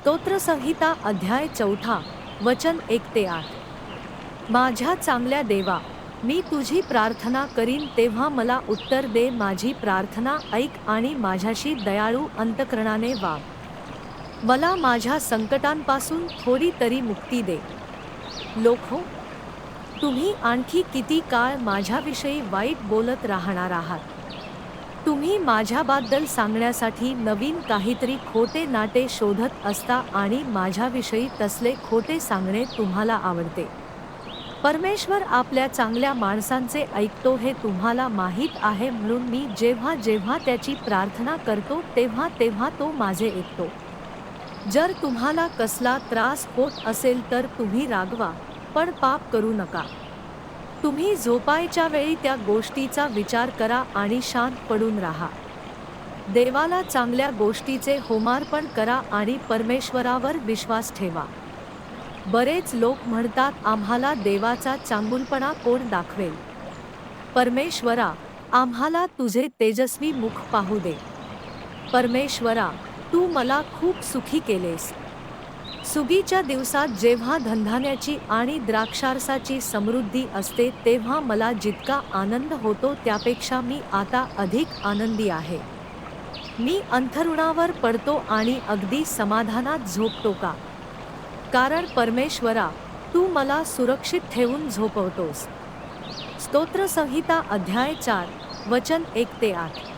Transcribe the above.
स्तोत्रसंहिता अध्याय चौथा वचन एक ते आठ. माझ्या चांगल्या देवा मी तुझी प्रार्थना करीन तेव्हा मला उत्तर दे माझी प्रार्थना ऐक आणि माझ्याशी दयाळू अंतकरणाने वाग मला माझ्या संकटांपासून थोडी तरी मुक्ती दे. लोखो तुम्ही आणखी किती काळ माझ्याविषयी वाईट बोलत राहणार आहात? तुम्ही माझ्याबद्दल सांगण्यासाठी नवीन काहीतरी खोटे नाटे शोधत असता आणि माझ्याविषयी तसले खोटे सांगणे तुम्हाला आवडते. परमेश्वर आपल्या चांगल्या माणसांचे ऐकतो हे तुम्हाला माहीत आहे म्हणून मी जेव्हा जेव्हा त्याची प्रार्थना करतो तेव्हा तेव्हा तो माझे ऐकतो. जर तुम्हाला कसला त्रास होत असेल तर तुम्ही रागवा पण पाप करू नका. तुम्ही झोपायच्या वेळी त्या गोष्टीचा विचार करा आणि शांत पडून राहा. देवाला चांगल्या गोष्टीचे होमार्पण करा आणि परमेश्वरावर विश्वास ठेवा. बरेच लोक म्हणतात आम्हाला देवाचा चांगुलपणा कोण दाखवेल? परमेश्वरा आम्हाला तुझे तेजस्वी मुख पाहू दे. परमेश्वरा तू मला खूप सुखी केलेस. सुगीच्या दिवसात जेव्हा धनधान्याची आणि द्राक्षारसाची समृद्धी असते तेव्हा मला जितका आनंद होतो त्यापेक्षा मी आता अधिक आनंदी आहे. मी अंथरुणावर पडतो आणि अगदी समाधानात झोपतो का? कारण परमेश्वरा तू मला सुरक्षित ठेवून झोपवतोस. स्तोत्रसंहिता अध्याय चार वचन एक ते आठ.